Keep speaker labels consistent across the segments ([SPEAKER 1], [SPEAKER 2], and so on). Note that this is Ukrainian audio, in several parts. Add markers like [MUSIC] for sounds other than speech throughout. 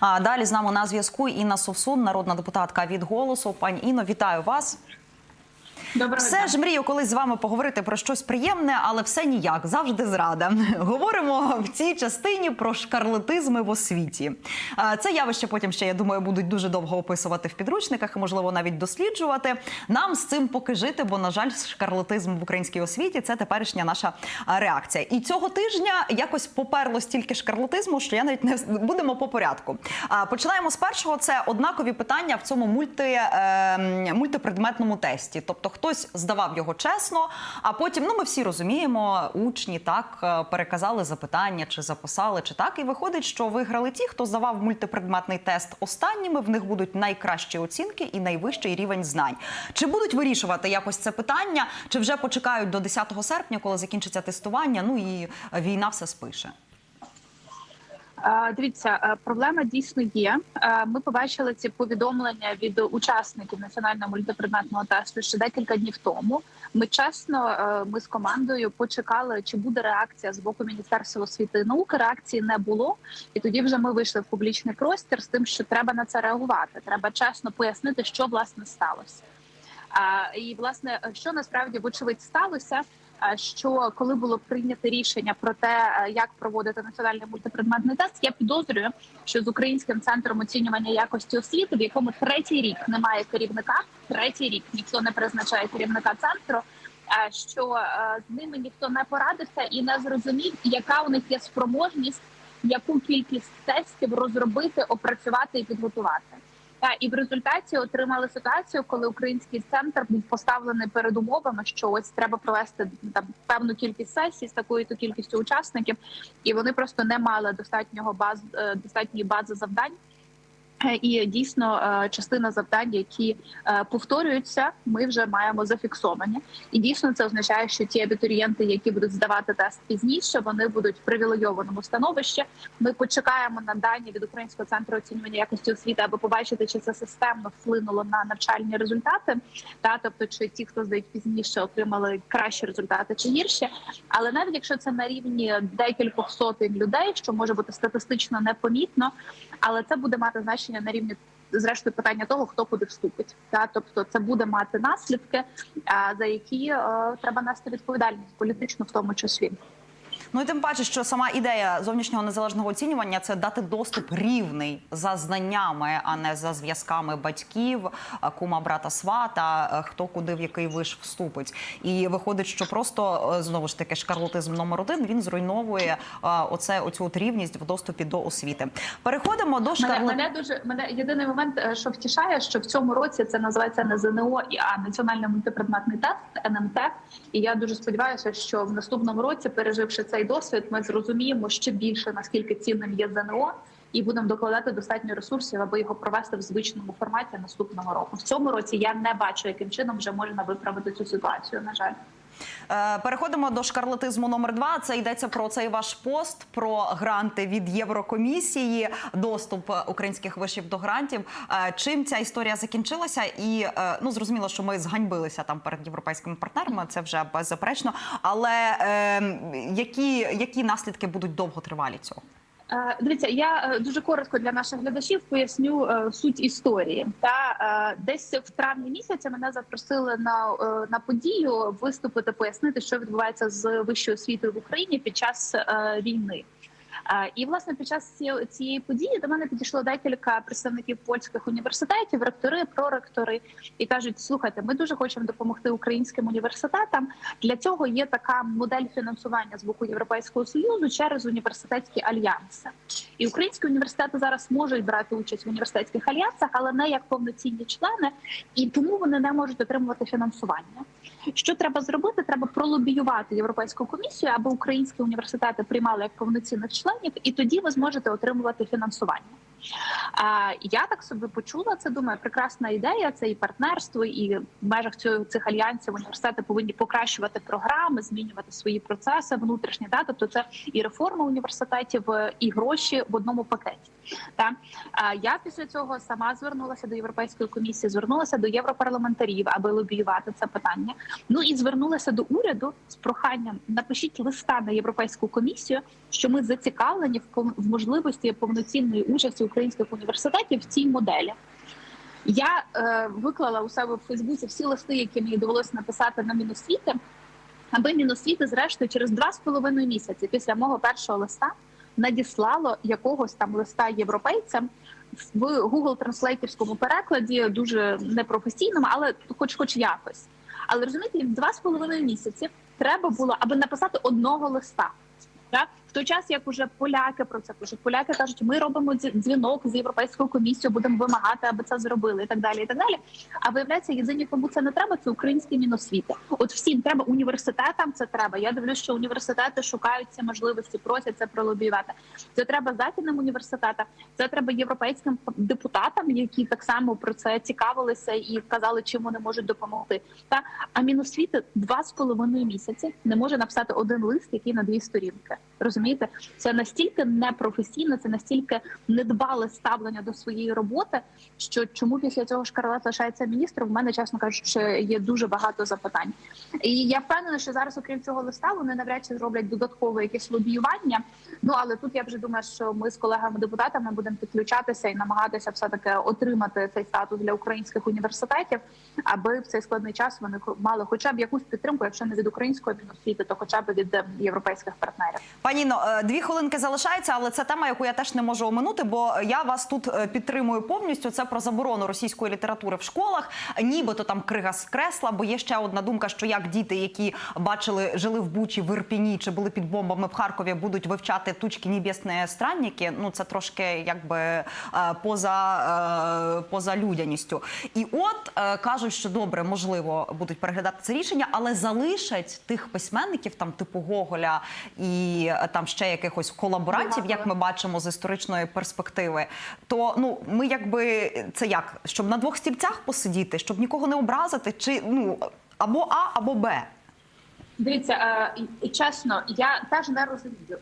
[SPEAKER 1] А далі з нами на зв'язку Інна Совсун, народна депутатка від голосу. Пані Інно, вітаю вас.
[SPEAKER 2] Доброго
[SPEAKER 1] Все
[SPEAKER 2] дня.
[SPEAKER 1] ж мрію колись з вами поговорити про щось приємне, але все ніяк, завжди зрада. [LAUGHS] Говоримо в цій частині про шкарлетизми в освіті. Це явище потім ще я думаю будуть дуже довго описувати в підручниках, і, можливо, навіть досліджувати. Нам з цим поки жити, бо на жаль, шкарлетизм в українській освіті це теперішня наша реакція. І цього тижня якось поперло стільки шкарлетизму, що я навіть не будемо по порядку. Починаємо з першого. Це однакові питання в цьому мульти, е, мультипредметному тесті. Тобто хтось здавав його чесно, а потім, ну ми всі розуміємо, учні так е, переказали запитання, чи записали, чи так. І виходить, що виграли ті, хто здавав мультипредметний тест останніми. В них будуть найкращі оцінки і найвищий рівень знань. Чи будуть вирішувати якось це питання, чи вже почекають до 10 серпня, коли закінчиться тестування? Ну і війна все спише.
[SPEAKER 2] Е, Дивіться, е, проблема дійсно є. Е, Ми побачили ці повідомлення від учасників національного мультипредметного тесту ще декілька днів тому. Ми чесно, ми з командою почекали, чи буде реакція з боку міністерства освіти і науки. Реакції не було, і тоді вже ми вийшли в публічний простір з тим, що треба на це реагувати. Треба чесно пояснити, що власне сталося. І власне, що насправді вочевидь сталося. А, Що коли було прийнято рішення про те, е, як проводити національний мультипредметний тест, я підозрюю, що з українським центром оцінювання якості освіти, в якому третій рік немає керівника, третій рік ніхто не призначає керівника центру. Що е, з ними ніхто не порадився і не зрозумів, яка у них є спроможність, яку кількість тестів розробити, опрацювати і підготувати. І в результаті отримали ситуацію, коли український центр був поставлений перед умовами, що ось треба провести там певну кількість сесій з такою то кількістю учасників, і вони просто не мали достатнього баз е, достатньої бази завдань. Е, І дійсно е, частина завдань, які е, повторюються, ми вже маємо зафіксовані. І дійсно це означає, що ті абітурієнти, які будуть здавати тест пізніше, вони будуть в привілейованому становищі. Ми почекаємо на дані від українського центру оцінювання якості освіти, аби побачити, чи це системно вплинуло на навчальні результати, та тобто, чи ті, хто здають пізніше, отримали кращі результати чи гірші. Але навіть якщо це на рівні декількох сотень людей, що може бути статистично непомітно, але це буде мати значення на рівні. Зрештою, питання того, хто куди вступить, та тобто це буде мати наслідки, за які е, треба нести відповідальність політичну, в тому числі.
[SPEAKER 1] Ну і тим паче, що сама ідея зовнішнього незалежного оцінювання це дати доступ рівний за знаннями, а не за зв'язками батьків, кума, брата, свата, хто куди в який виш вступить. І виходить, що просто е, знову ж таки шкарлотизм номер один він зруйновує оце оцю от рівність в доступі до освіти. Переходимо до
[SPEAKER 2] Мене, мене дуже мене єдиний момент, е, що втішає, що в цьому році це називається не ЗНО, а національний мультипредметний тест НМТ. І я дуже сподіваюся, що в наступному році, переживши цей досвід, ми зрозуміємо ще більше наскільки цінним є ЗНО. І будемо докладати достатньо ресурсів, аби його провести в звичному форматі наступного року. В цьому році я не бачу, яким чином вже можна виправити цю ситуацію. На жаль.
[SPEAKER 1] Е, Переходимо до шкарлетизму номер два. Це йдеться про цей ваш пост про гранти від Єврокомісії, доступ українських вишів до грантів. Е, Чим ця історія закінчилася? І е, ну зрозуміло, що ми зганьбилися там перед європейськими партнерами. Це вже беззаперечно. Але е, які, які наслідки будуть довготривалі цього?
[SPEAKER 2] Е, Дивіться, я е, дуже коротко для наших глядачів поясню е, суть історії. Та десь в травні місяця мене запросили на, на подію виступити, пояснити, що відбувається з вищою освітою в Україні під час війни. І власне під час цієї події до мене підійшло декілька представників польських університетів, ректори, проректори, і кажуть: слухайте, ми дуже хочемо допомогти українським університетам. Для цього є така модель фінансування з боку Європейського союзу через університетські альянси. І українські університети зараз можуть брати участь в університетських альянсах, але не як повноцінні члени, і тому вони не можуть отримувати фінансування. Що треба зробити? Треба пролобіювати європейську комісію, аби українські університети приймали як повноцінних членів, і тоді ви зможете отримувати фінансування. А я так собі почула це. Думаю, прекрасна ідея. Це і партнерство, і в межах цього цих альянсів університети повинні покращувати програми, змінювати свої процеси внутрішні. Да? Тобто це і реформа університетів, е, і гроші в одному пакеті. Та я після цього сама звернулася до європейської комісії, звернулася до європарламентарів, аби лобіювати це питання. Ну і звернулася до уряду з проханням напишіть листа на європейську комісію, що ми зацікавлені в в можливості повноцінної участі українських університетів в цій моделі. Я е, виклала у себе в Фейсбуці всі листи, які мені довелося написати на Міносвіти, аби Міносвіти, зрештою, через два з половиною місяці після мого першого листа надіслало якогось там листа європейцям в Google транслейтерському перекладі, дуже непрофесійному, але хоч хоч якось. Але розумієте, два з половиною місяці треба було, аби написати одного листа. Так? Той час, як уже поляки про це пишуть, поляки кажуть, ми робимо дзвінок з європейською комісією, будемо вимагати, аби це зробили, і так далі. І так далі. А виявляється, єдині, кому це не треба, це українські міносвіти. От всім треба університетам. Це треба. Я дивлюсь, що університети шукають ці можливості, просять це пролобіювати. Це треба західним університетам, це треба європейським депутатам, які так само про це цікавилися і казали, чим вони можуть допомогти. Та а міносвіти два з половиною місяці не може написати один лист, який на дві сторінки. Розумієте, це настільки непрофесійно, це настільки недбале ставлення до своєї роботи. Що чому після цього Шкарлет лишається міністром? У мене чесно кажучи, є дуже багато запитань. І я впевнена, що зараз, окрім цього листа, вони навряд чи зроблять додаткове якесь лобіювання. Ну але тут я вже думаю, що ми з колегами-депутатами будемо підключатися і намагатися все таки отримати цей статус для українських університетів, аби в цей складний час вони мали хоча б якусь підтримку, якщо не від української міносвіти, то хоча б від е, європейських партнерів.
[SPEAKER 1] Пані Інно, е, дві хвилинки залишається, але це тема, яку я теж не можу оминути, бо я вас тут е, підтримую повністю. Це про заборону російської літератури в школах. Нібито там крига з кресла, бо є ще одна думка, що як діти, які бачили, жили в Бучі, в Ірпіні чи були під бомбами в Харкові, будуть вивчати тучки небесні странники. Ну це трошки якби е, поза, поза людяністю. І от кажуть, що добре, можливо, будуть переглядати це рішення, але залишать тих письменників, там типу Гоголя і е, там ще якихось колаборантів, як ми бачимо з історичної перспективи. То ну ми якби це як, щоб на двох стільцях посидіти, щоб нікого не образити, чи ну або А, або Б.
[SPEAKER 2] Дивіться, чесно, я теж не розумію.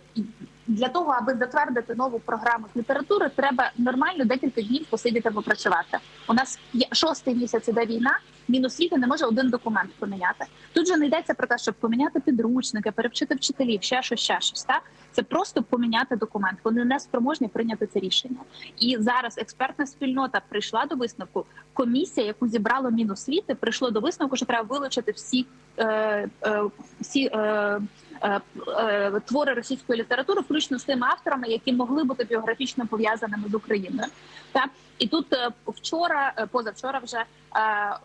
[SPEAKER 2] Для того, аби затвердити нову програму з літератури, треба нормально декілька днів посидіти попрацювати. У нас є шостий місяць іде війна. Міносвіти не може один документ поміняти. Тут же не йдеться про те, щоб поміняти підручники, перевчити вчителів, ще щось, ще щось. Так? Це просто поміняти документ. Вони не спроможні прийняти це рішення. І зараз експертна спільнота прийшла до висновку. Комісія, яку зібрало Міносвіти, прийшло до висновку, що треба вилучити всі, е, е, всі е, твори російської літератури, включно з тими авторами, які могли бути біографічно пов'язаними з Україною. Так? І тут е, вчора, е, позавчора, вже е,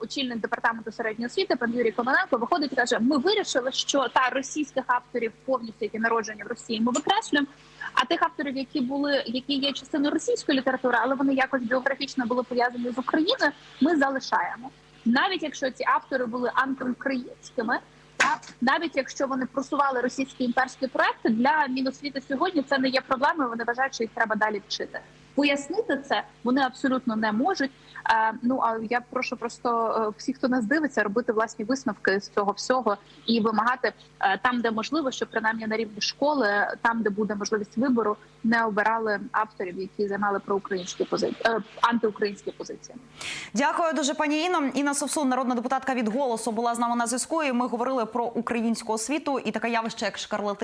[SPEAKER 2] очільник департаменту середньої освіти пан Юрій Команенко виходить і каже: Ми вирішили, що та російських авторів повністю, які народжені в Росії, ми викреслюємо. А тих авторів, які були, які є частиною російської літератури, але вони якось біографічно були пов'язані з Україною, ми залишаємо. Навіть якщо ці автори були антиукраїнськими, навіть якщо вони просували російські імперські проекти для Міносвіти сьогодні, це не є проблемою. Вони вважають, що їх треба далі вчити. Пояснити це вони абсолютно не можуть. Ну а я прошу просто е, всіх, хто нас дивиться, робити власні висновки з цього всього і вимагати е, там, де можливо, щоб принаймні на рівні школи, там де буде можливість вибору, не обирали авторів, які займали проукраїнські позиції, е, антиукраїнські позиції.
[SPEAKER 1] Дякую дуже, пані Інно. Інна Совсун, народна депутатка від голосу, була з нами на зв'язку. І ми говорили про українську освіту і таке явище, як шкарлати.